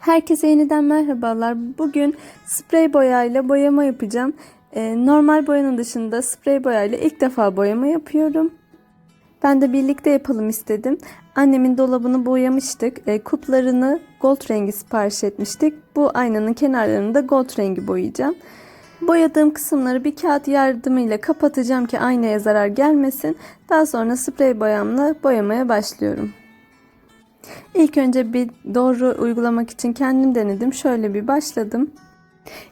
Herkese yeniden merhabalar. Bugün sprey boyayla boyama yapacağım. Ee, normal boyanın dışında sprey boyayla ilk defa boyama yapıyorum. Ben de birlikte yapalım istedim. Annemin dolabını boyamıştık. Ee, kuplarını gold rengi sipariş etmiştik. Bu aynanın kenarlarını da gold rengi boyayacağım. Boyadığım kısımları bir kağıt yardımıyla kapatacağım ki aynaya zarar gelmesin. Daha sonra sprey boyamla boyamaya başlıyorum. İlk önce bir doğru uygulamak için kendim denedim. Şöyle bir başladım.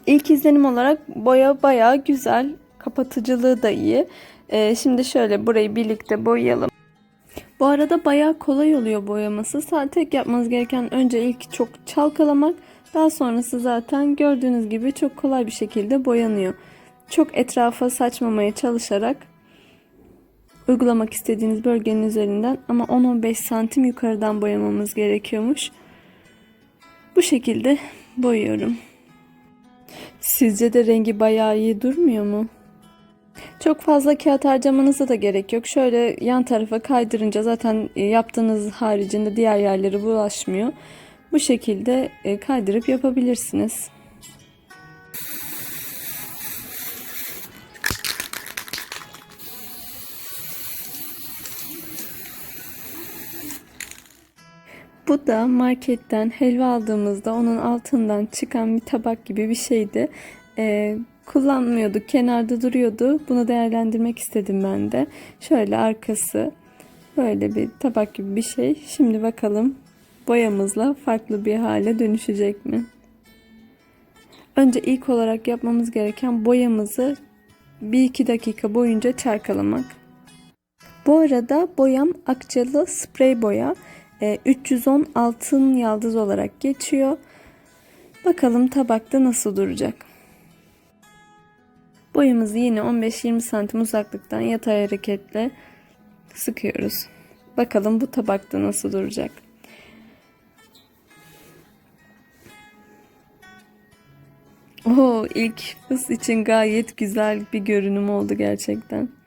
İlk izlenim olarak boya bayağı güzel. Kapatıcılığı da iyi. Ee, şimdi şöyle burayı birlikte boyayalım. Bu arada bayağı kolay oluyor boyaması. Sadece tek yapmanız gereken önce ilk çok çalkalamak. Daha sonrası zaten gördüğünüz gibi çok kolay bir şekilde boyanıyor. Çok etrafa saçmamaya çalışarak uygulamak istediğiniz bölgenin üzerinden ama 10-15 santim yukarıdan boyamamız gerekiyormuş. Bu şekilde boyuyorum. Sizce de rengi bayağı iyi durmuyor mu? Çok fazla kağıt harcamanıza da gerek yok. Şöyle yan tarafa kaydırınca zaten yaptığınız haricinde diğer yerleri bulaşmıyor. Bu şekilde e, kaydırıp yapabilirsiniz. Bu da marketten helva aldığımızda onun altından çıkan bir tabak gibi bir şeydi. Ee, kullanmıyorduk, kenarda duruyordu. Bunu değerlendirmek istedim ben de. Şöyle arkası böyle bir tabak gibi bir şey. Şimdi bakalım boyamızla farklı bir hale dönüşecek mi? Önce ilk olarak yapmamız gereken boyamızı 1-2 dakika boyunca çarkalamak. Bu arada boyam akçalı sprey boya. 310 altın yaldız olarak geçiyor. Bakalım tabakta nasıl duracak. Boyamızı yine 15-20 santim uzaklıktan yatay hareketle sıkıyoruz. Bakalım bu tabakta nasıl duracak. Oo, ilk fıs için gayet güzel bir görünüm oldu gerçekten.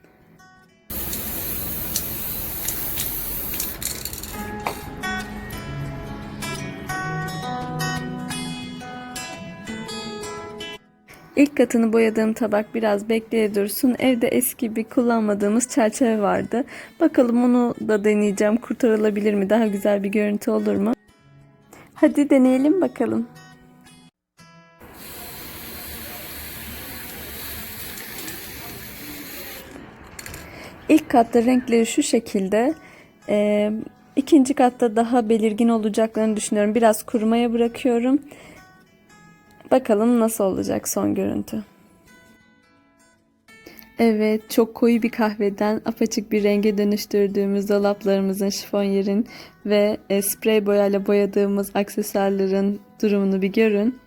İlk katını boyadığım tabak biraz bekleye dursun. Evde eski bir kullanmadığımız çerçeve vardı. Bakalım onu da deneyeceğim. Kurtarılabilir mi? Daha güzel bir görüntü olur mu? Hadi deneyelim bakalım. İlk katta renkleri şu şekilde. Ee, ikinci katta daha belirgin olacaklarını düşünüyorum. Biraz kurumaya bırakıyorum. Bakalım nasıl olacak son görüntü. Evet, çok koyu bir kahveden apaçık bir renge dönüştürdüğümüz dolaplarımızın, şifonyerin ve e, sprey boyayla boyadığımız aksesuarların durumunu bir görün.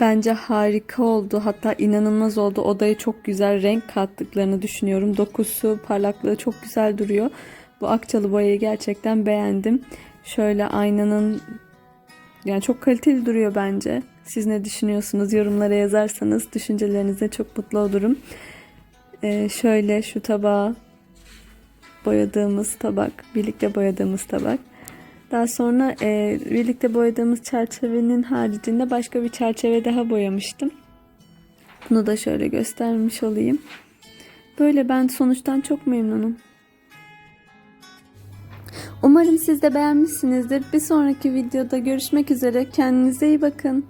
Bence harika oldu. Hatta inanılmaz oldu. Odaya çok güzel renk kattıklarını düşünüyorum. Dokusu, parlaklığı çok güzel duruyor. Bu akçalı boyayı gerçekten beğendim. Şöyle aynanın yani çok kaliteli duruyor bence. Siz ne düşünüyorsunuz? Yorumlara yazarsanız düşüncelerinize çok mutlu olurum. Ee, şöyle şu tabağı boyadığımız tabak, birlikte boyadığımız tabak. Daha sonra e, birlikte boyadığımız çerçevenin haricinde başka bir çerçeve daha boyamıştım. Bunu da şöyle göstermiş olayım. Böyle ben sonuçtan çok memnunum. Umarım siz de beğenmişsinizdir. Bir sonraki videoda görüşmek üzere. Kendinize iyi bakın.